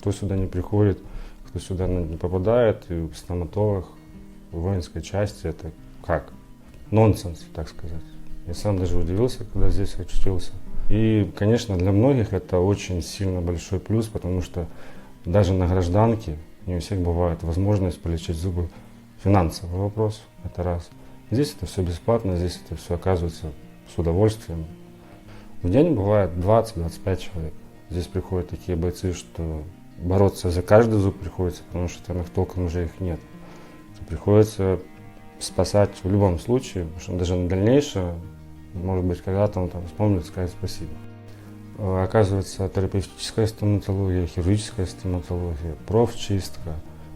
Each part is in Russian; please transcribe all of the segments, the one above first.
Кто сюда не приходит, кто сюда не попадает, и стоматолог в воинской части, это как? Нонсенс, так сказать. Я сам даже удивился, когда здесь очутился. И, конечно, для многих это очень сильно большой плюс, потому что даже на гражданке не у всех бывает возможность полечить зубы. Финансовый вопрос, это раз. Здесь это все бесплатно, здесь это все оказывается с удовольствием. В день бывает 20-25 человек. Здесь приходят такие бойцы, что бороться за каждый зуб приходится, потому что там их толком уже их нет. Приходится спасать в любом случае, потому что даже на дальнейшее, может быть, когда-то он там вспомнит сказать спасибо. Э, Оказывается, терапевтическая стоматология, хирургическая стоматология, профчистка,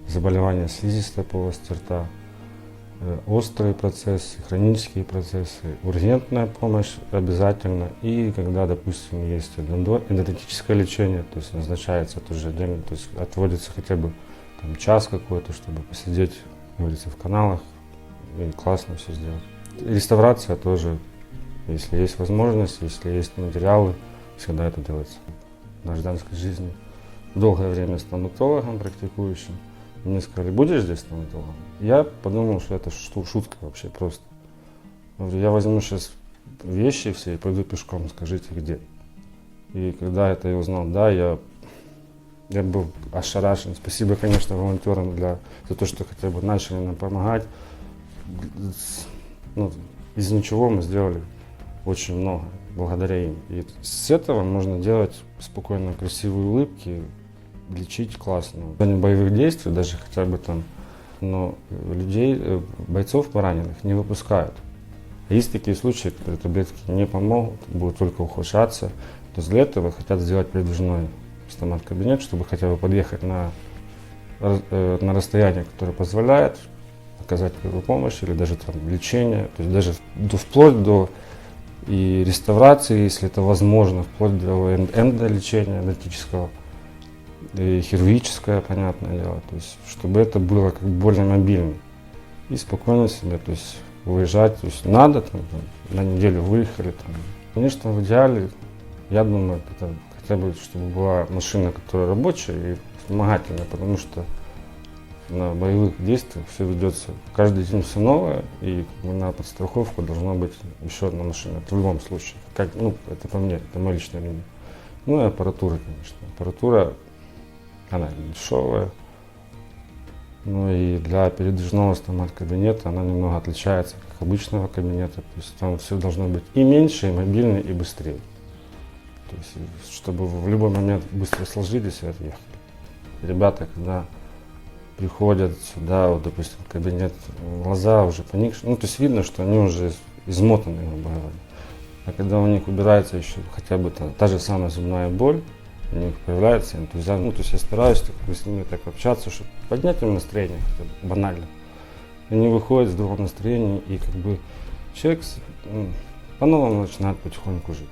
заболевания слизистой полости рта, острые процессы, хронические процессы, ургентная помощь обязательно. И когда, допустим, есть эндо- эндодонтическое лечение, то есть назначается тоже отдельно, то есть отводится хотя бы там, час какой-то, чтобы посидеть, говорится, в каналах и классно все сделать. Реставрация тоже, если есть возможность, если есть материалы, всегда это делается. В гражданской жизни долгое время стоматологом практикующим. Мне сказали, будешь здесь стоматологом? Я подумал, что это шу- шутка вообще просто. Я возьму сейчас вещи все и пойду пешком, скажите где. И когда это я узнал, да, я, я был ошарашен. Спасибо, конечно, волонтерам для, за то, что хотя бы начали нам помогать. Ну, из ничего мы сделали очень много благодаря им. И с этого можно делать спокойно красивые улыбки, лечить классно. В зоне боевых действий, даже хотя бы там, но людей, э, бойцов пораненных не выпускают. Есть такие случаи, когда таблетки не помогут, будут только ухудшаться. То есть для этого хотят сделать передвижной стомат-кабинет, чтобы хотя бы подъехать на, э, на расстояние, которое позволяет оказать первую помощь или даже там лечение, то есть даже вплоть до и реставрации, если это возможно, вплоть до эн- эндолечения эндотического, и хирургическое, понятное дело, то есть чтобы это было как более мобильно и спокойно себе, то есть выезжать, то есть надо там, на неделю выехали там. Конечно, в идеале, я думаю, это хотя бы, чтобы была машина, которая рабочая и вспомогательная, потому что на боевых действиях все ведется каждый день все новое, и на подстраховку должна быть еще одна машина. Это в любом случае. Как, ну, это по мне, это мое личное мнение. Ну и аппаратура, конечно. Аппаратура, она дешевая. Ну и для передвижного стомат-кабинета она немного отличается от обычного кабинета. То есть там все должно быть и меньше, и мобильнее, и быстрее. То есть, чтобы в любой момент быстро сложились и отъехали. Ребята, когда приходят сюда, вот, допустим, кабинет, глаза уже поникшие, ну, то есть видно, что они уже из- измотаны, грубо говоря. А когда у них убирается еще хотя бы та, та же самая зубная боль, у них появляется энтузиазм. Ну, то есть я стараюсь так, с ними так общаться, чтобы поднять им настроение, хотя бы банально. Они выходят в другом настроении, и как бы человек с- ну, по-новому начинает потихоньку жить.